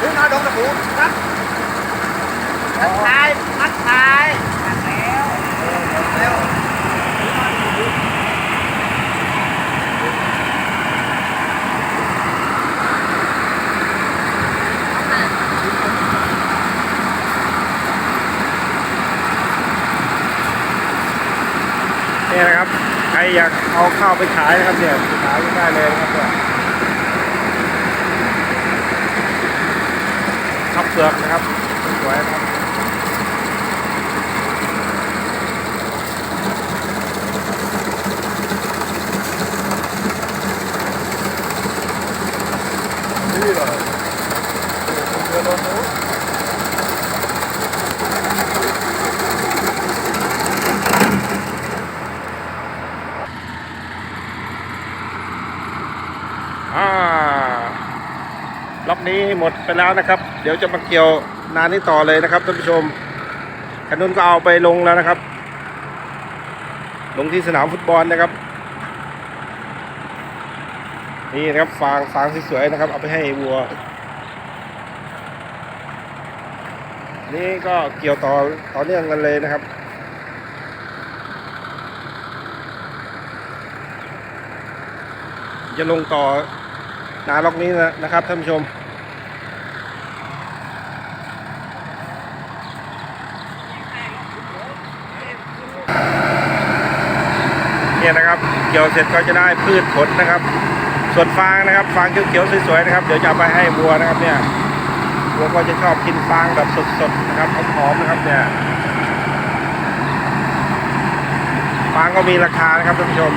เลยแค่ถึงหน้าดงตะปูตัดตัดท้ายมัดท้ายตัดแล้วเร็วนี่นะครับ ใครอยากเอาข้าวไปขายนะครับเนี่ยขายได้เลยนะครับเนี่ยข้าวเปลือกนะครับสวยครับ นี่เลยเรือลงนู้น อ่า ล็อกนี้หมดไปแล้วนะครับ เดี๋ยวจะมาเกี่ยวนานนี้ต่อเลยนะครับท่านผู้ชมคันนู้นก็เอาไปลงแล้วนะครับ ลงที่สนามฟุตบอลนะครับ นี่นะครับฟางฟางสวยๆนะครับ เอาไปให้วัว นี่ก็เกี่ยวต่อต่อเนื่องกันเลยนะครับจะลงต่อนาล็อกนี้นะนะครับท่านผู้ชม เนี่ยนะครับ เกี่ยวเสร็จก็จะได้พืชผลนะครับ ส่วนฟางนะครับ ฟางเขียวๆสวยๆนะครับ เดี๋ยวจะเอาไปให้วัวนะครับเนี่ยวัวก็จะชอบกินฟางแบบสดๆนะครับหอมๆนะครับเนี่ยฟางก็มีราคานะครับท่านผู้ชม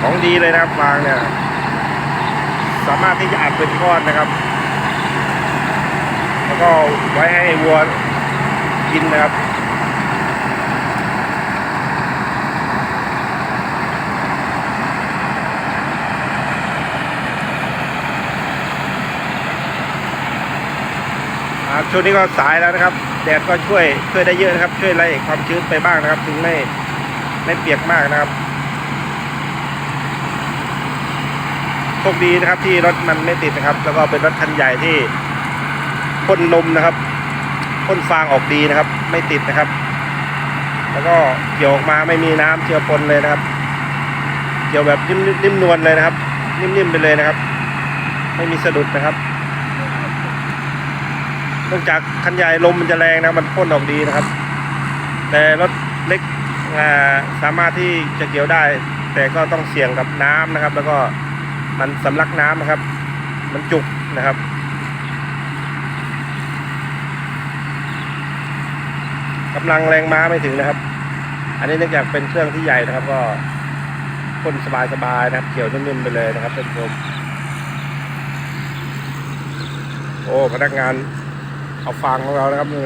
ของดีเลยนะครับฟางเนี่ย สามารถที่จะอัดเป็นก้อนนะครับ แล้วก็ไว้ให้วัวกินนะครับ ช่วงนี้ก็สายแล้วนะครับ แดดก็ช่วยช่วยได้เยอะนะครับ ช่วยไล่ความชื้นไปบ้างนะครับ ถึงไม่ไม่เปียกมากนะครับโชคดีนะครับที่รถมันไม่ติดนะครับ แล้วก็เป็นรถคันใหญ่ที่พ่นลมนะครับพ่นฟางออกดีนะครับ ไม่ติดนะครับ แล้วก็เกี่ยวออกมาไม่มีน้ำเจือปนเลยนะครับ เกี่ยวแบบนิ่มนิ่มนวลเลยนะครับ นิ่มๆไปเลยนะครับ ไม่มีสะดุดนะครับ นื่องจากคันใหญ่ลมมันจะแรงนะมันพ่นออกดีนะครับ แต่รถเล็กสามารถที่จะเกี่ยวได้ แต่ก็ต้องเสี่ยงกับน้ำนะครับ แล้วก็มันสำลักน้ำนะครับ มันจุกนะครับกำลังแรงม้าไม่ถึงนะครับ อันนี้เนื่องจากเป็นเครื่องที่ใหญ่นะครับ ก็พ่นสบายๆนะครับ เกี่ยวนิ่มๆไปเลยนะครับท่านผู้ชมโอ้พนักงาน เอาฟางของเรานะครับนี่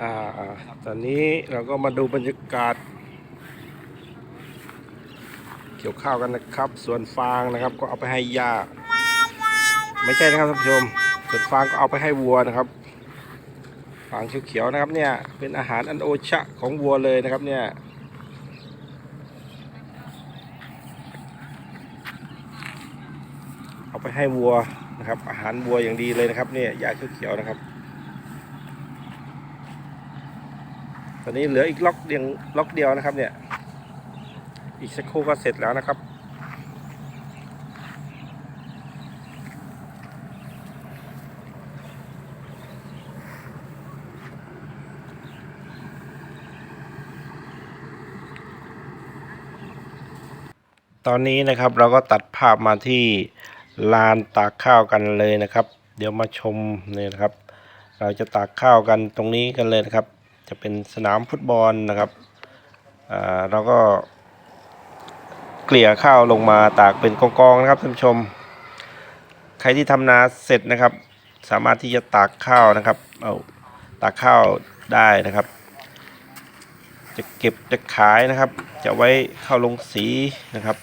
อ่าตอนนี้เราก็มาดูบรรยากาศ เกี่ยวข้าวกันนะครับส่วนฟางนะครับก็เอาไปให้หญ้าไม่ใช่นะครับท่านผู้ชมส่วนฟางก็เอาไปให้วัวนะครับ ฟางเขียวๆนะครับเนี่ยเป็นอาหารอันโอชะของวัวเลยนะครับเนี่ยเอาไปให้วัวนะครับ อาหารวัวอย่างดีเลยนะครับเนี่ยหญ้าเขียวๆนะครับ ตอนนี้เหลืออีกล็อกเดียวล็อกเดียวนะครับเนี่ยอีกสักครู่ก็เสร็จแล้วนะครับ ตอนนี้นะครับเราก็ตัดภาพมาที่ลานตากข้าวกันเลยนะครับ เดี๋ยวมาชมเนี่ยนะครับ เราจะตากข้าวกันตรงนี้กันเลยนะครับ จะเป็นสนามฟุตบอลนะครับอ่าเราก็เกลี่ยข้าวลงมาตากเป็นกองๆนะครับท่านผู้ชม ใครที่ทำนาเสร็จนะครับ สามารถที่จะตากข้าวนะครับเอาตากข้าวได้นะครับ จะเก็บจะขายนะครับ จะไว้เข้าลงสีนะครับ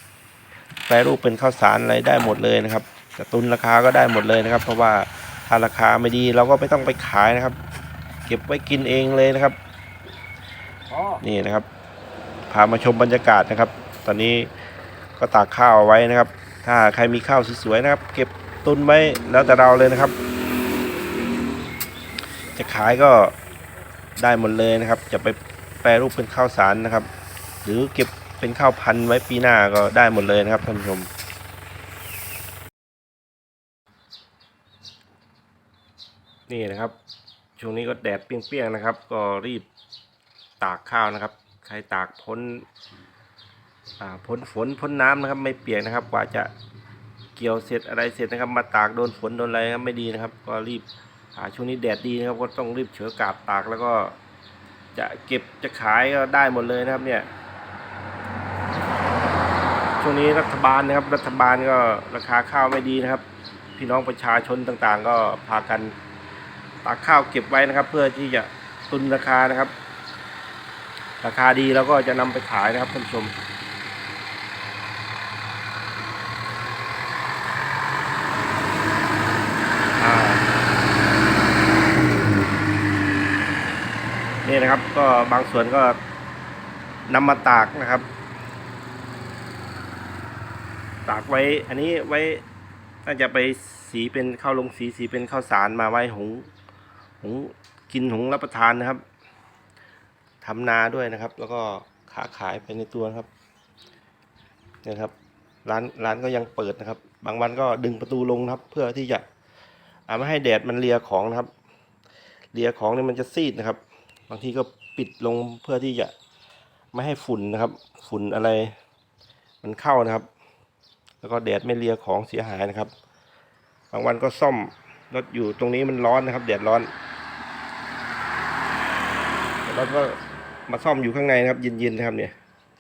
แปรรูปเป็นข้าวสารอะไรได้หมดเลยนะครับจะตุนราคาก็ได้หมดเลยนะครับ เพราะว่าถ้าราคาไม่ดีเราก็ไม่ต้องไปขายนะครับ เก็บไว้กินเองเลยนะครับนี่นะครับ พามาชมบรรยากาศนะครับ ตอนนี้ก็ตากข้าวเอาไว้นะครับ ถ้าใครมีข้าวสวยๆนะครับ เก็บตุนไว้แล้วแต่เราเลยนะครับ จะขายก็ได้หมดเลยนะครับ จะไปแปรรูปเป็นข้าวสารนะครับ หรือเก็บ เป็นข้าวพันธุ์ไว้ปีหน้าก็ได้หมดเลยนะครับท่านผู้ชมนี่นะครับช่วงนี้ก็แดดเปรี้ยงๆนะครับ ก็รีบตากข้าวนะครับ ใครตากพ้นพ้นฝนพ้นน้ำนะครับ ไม่เปียกนะครับ กว่าจะเกี่ยวเสร็จอะไรเสร็จนะครับ มาตากโดนฝนโดนอะไรครับไม่ดีนะครับ ก็รีบช่วงนี้แดดดีนะครับ ก็ต้องรีบเฉือกาบตากแล้วก็จะเก็บจะขายก็ได้หมดเลยนะครับเนี่ย วงนี้รัฐบาลนะครับ รัฐบาลก็ราคาข้าวไม่ดีนะครับ พี่น้องประชาชนต่างๆ ก็พากันตากข้าวเก็บไว้นะครับ เพื่อที่จะตุนราคานะครับ ราคาดีแล้วก็จะนำไปขายนะครับท่านผู้ชมนี่นะครับก็บางส่วนก็นำมาตากนะครับ ตากไว้ อันนี้ไว้น่าจะไปสีเป็นข้าวลงสีสีเป็นข้าวสารมาไว้หุงหุงกินหุงรับประทานนะครับทำนาด้วยนะครับ แล้วก็ค้าขายไปในตัวครับเนี่ยครับ ร้านร้านก็ยังเปิดนะครับ บางวันก็ดึงประตูลงครับ เพื่อที่จะอาไม่ให้แดดมันเลียของนะครับเลียของเนี่ยมันจะซีดนะครับ บางทีก็ปิดลงเพื่อที่จะไม่ให้ฝุ่นนะครับ ฝุ่นอะไร มันเข้านะครับ แล้วก็แดดไม่เลียของเสียหายนะครับ บางวันก็ซ่อมรถอยู่ตรงนี้มันร้อนนะครับ แดดร้อนแล้วก็มาซ่อมอยู่ข้างในนะครับเย็นๆนะครับเนี่ย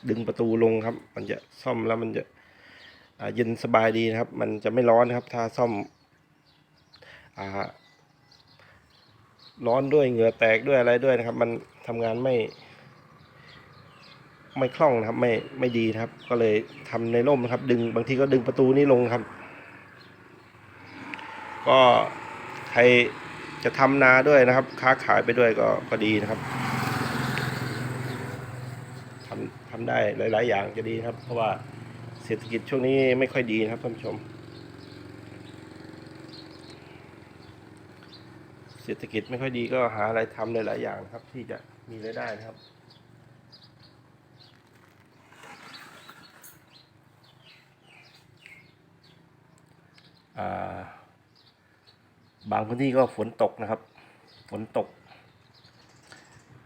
ดึงประตูลงครับ มันจะซ่อมแล้วมันจะเย็นสบายดีนะครับ มันจะไม่ร้อนนะครับ ถ้าซ่อมอร้อนด้วยเหงื่อแตกด้วยอะไรด้วยนะครับ มันทำงานไม่ ไม่คล่องนะครับ ไม่ไม่ดีนะครับ ก็เลยทำในร่มนะครับ ดึงบางทีก็ดึงประตูนี้ลงครับ ก็ใครจะทำนาด้วยนะครับ ค้าขายไปด้วยก็ก็ดีนะครับทำทำได้หลาย ๆ อย่างจะดีครับ เพราะว่าเศรษฐกิจช่วงนี้ไม่ค่อยดีนะครับท่านผู้ชม เศรษฐกิจไม่ค่อยดีก็หาอะไรทำหลาย ๆ อย่างนะครับ ที่จะมีรายได้นะครับ บางพื้นที่ก็ฝนตกนะครับ ฝนตก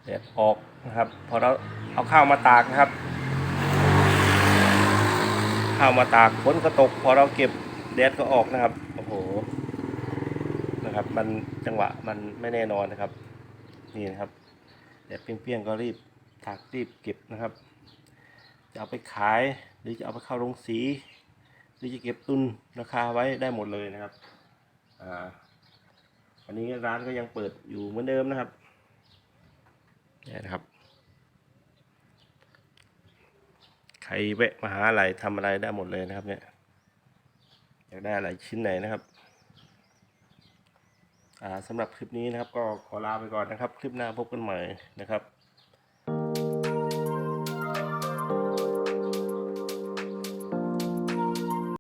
แดดออกนะครับ พอเราเอาข้าวมาตากนะครับ ข้าวมาตากฝนก็ตก พอเราเก็บแดดก็ออกนะครับ โอ้โห นะครับ มันจังหวะมันไม่แน่นอนนะครับ นี่นะครับ แดดเปรี้ยงๆก็รีบตากรีบเก็บนะครับ จะเอาไปขายหรือจะเอาไปเข้าโรงสี หรือจะเก็บตุนราคาไว้ได้หมดเลยนะครับ อ่าวันนี้ร้านก็ยังเปิดอยู่เหมือนเดิมนะครับเนี่ยนะครับ ใครแวะมาหาอะไรทำอะไรได้หมดเลยนะครับ เนี่ย อยากได้อะไรชิ้นไหนนะครับ อ่าสำหรับคลิปนี้นะครับ ก็ขอลาไปก่อนนะครับ คลิปหน้าพบกันใหม่นะครับ